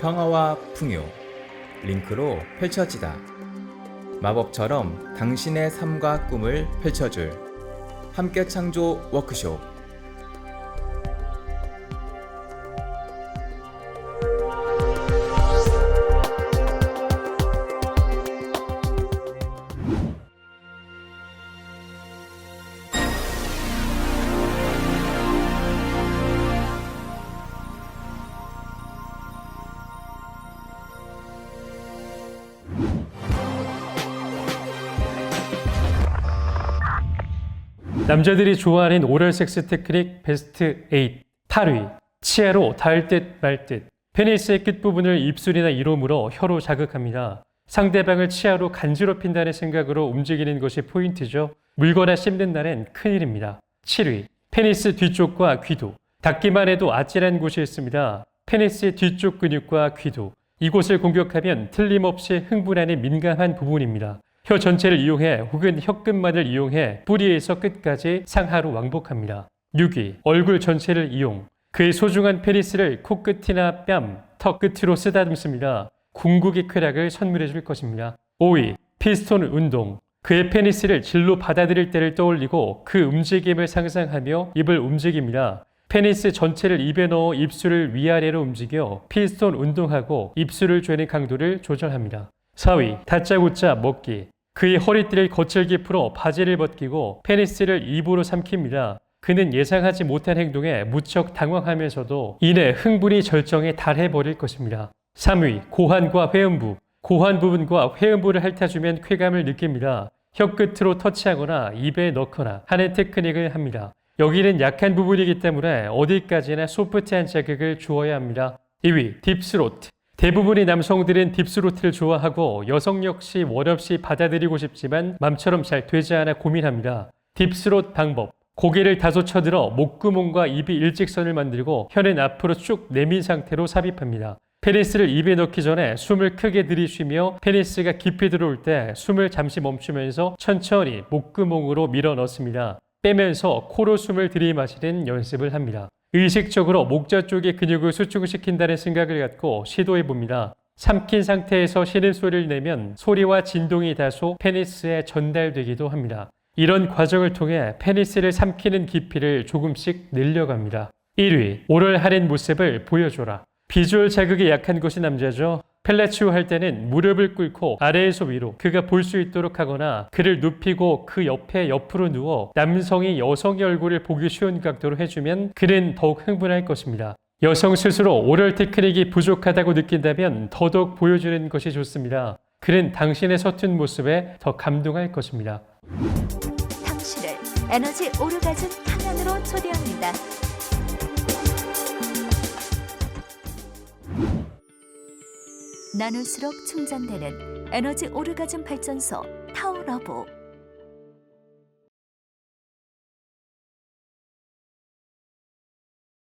평화와 풍요. 링크로 펼쳐지다. 마법처럼 당신의 삶과 꿈을 펼쳐줄 함께 창조 워크숍 남자들이 좋아하는 오럴 섹스 테크닉 베스트 8 8위 치아로 닿을 듯 말 듯 페니스의 끝부분을 입술이나 이롬으로 혀로 자극합니다. 상대방을 치아로 간지럽힌다는 생각으로 움직이는 것이 포인트죠. 물거나 씹는 날엔 큰일입니다. 7위 페니스 뒤쪽과 귀도 닿기만 해도 아찔한 곳이 있습니다. 페니스의 뒤쪽 근육과 귀도 이곳을 공격하면 틀림없이 흥분하는 민감한 부분입니다. 혀 전체를 이용해 혹은 혀끝만을 이용해 뿌리에서 끝까지 상하로 왕복합니다. 6위 얼굴 전체를 이용 그의 소중한 페니스를 코끝이나 뺨, 턱 끝으로 쓰다듬습니다. 궁극의 쾌락을 선물해 줄 것입니다. 5위 피스톤 운동 그의 페니스를 질로 받아들일 때를 떠올리고 그 움직임을 상상하며 입을 움직입니다. 페니스 전체를 입에 넣어 입술을 위아래로 움직여 피스톤 운동하고 입술을 죄는 강도를 조절합니다. 4위 다짜고짜 먹기 그의 허리띠를 거칠게 풀어 바지를 벗기고 페니스를 입으로 삼킵니다. 그는 예상하지 못한 행동에 무척 당황하면서도 이내 흥분이 절정에 달해버릴 것입니다. 3위 고환과 회음부 고환 부분과 회음부를 핥아주면 쾌감을 느낍니다. 혀끝으로 터치하거나 입에 넣거나 하는 테크닉을 합니다. 여기는 약한 부분이기 때문에 어디까지나 소프트한 자극을 주어야 합니다. 2위 딥스로트 대부분의 남성들은 딥스로트를 좋아하고 여성 역시 원없이 받아들이고 싶지만 맘처럼 잘 되지 않아 고민합니다. 딥스롯 방법 고개를 다소 쳐들어 목구멍과 입이 일직선을 만들고 혀는 앞으로 쭉 내민 상태로 삽입합니다. 페니스를 입에 넣기 전에 숨을 크게 들이쉬며 페니스가 깊이 들어올 때 숨을 잠시 멈추면서 천천히 목구멍으로 밀어 넣습니다. 빼면서 코로 숨을 들이마시는 연습을 합니다. 의식적으로 목자 쪽의 근육을 수축시킨다는 생각을 갖고 시도해 봅니다. 삼킨 상태에서 쉬는 소리를 내면 소리와 진동이 다소 페니스에 전달되기도 합니다. 이런 과정을 통해 페니스를 삼키는 깊이를 조금씩 늘려갑니다. 1위, 오럴 하는 모습을 보여줘라. 비주얼 자극이 약한 것이 남자죠. 펠라치오 할 때는 무릎을 꿇고 아래에서 위로 그가 볼 수 있도록 하거나 그를 눕히고 그 옆에 옆으로 누워 남성이 여성의 얼굴을 보기 쉬운 각도로 해주면 그는 더욱 흥분할 것입니다. 여성 스스로 오럴 테크닉이 부족하다고 느낀다면 더더욱 보여주는 것이 좋습니다. 그는 당신의 서툰 모습에 더 감동할 것입니다. 당신을 에너지 오르가즘 탕안으로 초대합니다. 나눌수록 충전되는 에너지 오르가즘 발전소 타워러브